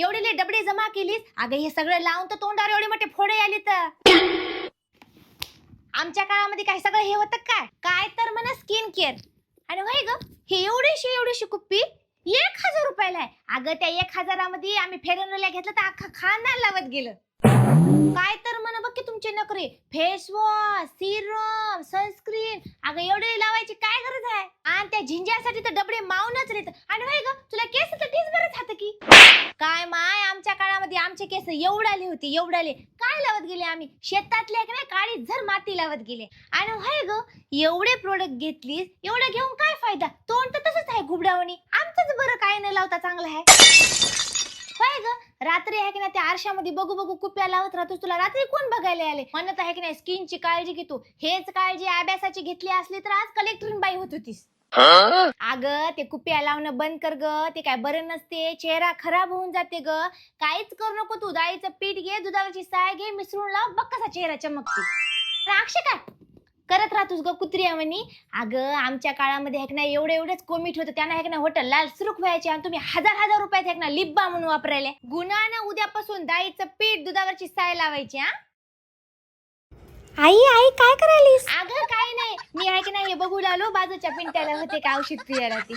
एवढे डबडे जमा केलीस? अगं हे सगळं लावून तर तोंडावर एवढे मोठे फोडे आले तर आमच्या काळामध्ये काय सगळं हे होतं काय? काय तर म्हणा स्किन केअर आणि होय ग हे एवढीशी एवढीशी कुप्पी एक हजार रुपयाला आहे. अगं त्या एक हजारामध्ये आम्ही फेरनला घेतलं तर अख्खा खानदान लावत गेलं. काय तर म्हणा बघ की तुमचे नखरे. फेस वॉश सिरम सनस्क्रीन अगं एवढे लावायची काय गरज आहे? आणि त्या झिंज्यासाठी तर डबडे मावूनच रेत. आणि होय ग तुला केस तर तीच बरंच हात की काय माय आमच्या काळामध्ये आमचे केस एवढाले होते एवढाले काय लावत गेले आम्ही? शेतातले की नाही काळी झर माती लावत गेले. आणि होय ग एवढे प्रोडक्ट घेतलीस एवढं घेऊन काय फायदा? तोंड तर तसंच आहे घुबडावणी आमचंच बरं काय न लावता चांगलं आहे. होय ग रात्री आहे की नाही त्या आरशामध्ये बघू बघू कुप्या लावत राहतोस तुला. रात्री कोण बघायला आले म्हणत आहे की नाही स्किनची काळजी घेतो. हेच काळजी अभ्यासाची घेतली असली तर आज कलेक्टरीन बाई होत होतीस. अगं ते कुप्या लावणं बंद कर ग. ते काय बरं नसते. चेहरा खराब होऊन जाते ग. काहीच करू नको तू. डाळीचं पीठ घे दुधावरची साय घे मिसळून लाव. बघ कसा चेहरा चमकते. अक्षय काय? करत राहतोस ग कुत्रिया म्हणी अगं आमच्या काळामध्ये हेक ना एवढे एवढेच कोमिट होतं. त्यांना हेक ना होतं लाल सुरुख व्हायचे आणि तुम्ही हजार हजार रुपयात हेक ना लिब्बा म्हणून वापरायले. गुन्हा उद्यापासून डाळीचं पीठ दुधावरची साय लावायची हा. आई आई काय करायलीस? अगं काय नाही. बघू लागलो बाजूच्या पिंट्याला होते का औषध प्रियाला ती.